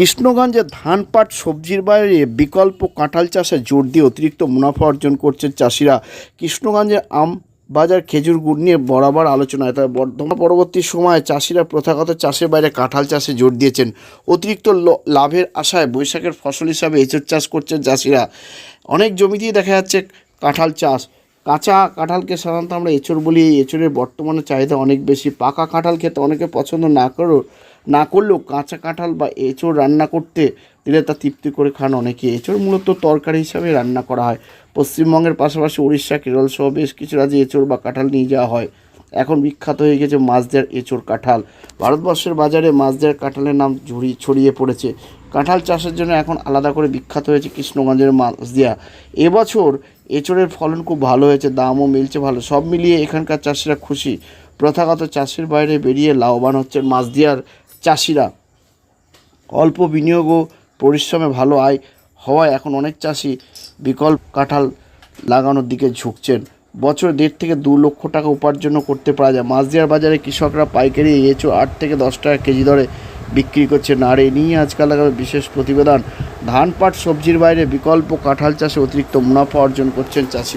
কৃষ্ণগঞ্জে ধান পাট সবজির বাইরে বিকল্প কাঁঠাল চাষে জোর দিয়ে অতিরিক্ত মুনাফা অর্জন করছেন চাষিরা। কৃষ্ণগঞ্জের আম বাজার খেজুর গুড় নিয়ে বরাবর আলোচনায়, তবে বর্তমান পরবর্তী সময়ে চাষিরা প্রথাগত চাষের বাইরে কাঁঠাল চাষে জোর দিয়েছেন। অতিরিক্ত লাভের আশায় বৈশাখের ফসল হিসাবে এঁচড় চাষ করছেন চাষিরা। অনেক জমিতেই দেখা যাচ্ছে কাঁঠাল চাষ কাঁচা কাঁঠালকে সাধারণত আমরা এঁচড় বলি। এই এঁচড়ের বর্তমানে চাহিদা অনেক বেশি। পাকা কাঁঠাল খেতে অনেকে পছন্দ না করেও না করলেও কাঁচা কাঁঠাল বা এঁচড় রান্না করতে দিলে তা তৃপ্তি করে খান অনেকে। এঁচড় মূলত তরকারি হিসাবে রান্না করা হয়। পশ্চিমবঙ্গের পাশাপাশি উড়িষ্যা কেরল সহ বেশ কিছু রাজ্যে এঁচড় বা কাঁঠাল নিয়ে যাওয়া হয়। এখন বিখ্যাত হয়ে গেছে মাছদের এঁচড় কাঁঠাল। ভারতবর্ষের বাজারে মাছদের কাঁঠালের নাম ঝুড়ি ছড়িয়ে পড়েছে। কাঁঠাল চাষের জন্য এখন আলাদা করে বিখ্যাত হয়েছে কৃষ্ণগঞ্জের মাছ মাছদিয়া। এবছর এঁচড়ের ফলন খুব ভালো হয়েছে, দামও মিলছে ভালো, সব মিলিয়ে এখানকার চাষিরা খুশি। প্রথাগত চাষের বাইরে বেরিয়ে লাভবান হচ্ছেন মাছদিয়ার চাষিরা। অল্প বিনিয়োগ ও পরিশ্রমে ভালো আয় হওয়ায় এখন অনেক চাষি বিকল্প কাঁঠাল লাগানোর দিকে ঝুঁকছেন। বছরে দেড় থেকে দু লক্ষ টাকা উপার্জন করতে পারা যায়। মাঝদিয়ার বাজারে কৃষকরা পাইকারি এঁচো আট থেকে দশ টাকা কেজি দরে বিক্রি করছে। আর এ নিয়ে আজকাল বিশেষ প্রতিবেদন। ধান পাট সবজির বাইরে বিকল্প কাঁঠাল চাষে অতিরিক্ত মুনাফা অর্জন করছেন চাষি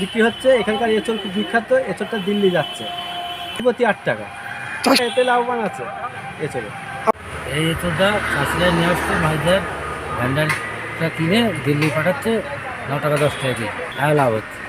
বিক্রি হচ্ছে, এখানকার এঁচড় বিখ্যাত, এঁচড়টা দিল্লি যাচ্ছে। প্রতি আট টাকা। এতে লাভবান আছে এঁচড়ে। এই এঁচড়টা চাষিরা নিয়ে আসছে মাছদের ভ্যান্ডারটা কিনে দিল্লি পাঠাচ্ছে, ন টাকা দশ টাকা কি লাভ হচ্ছে।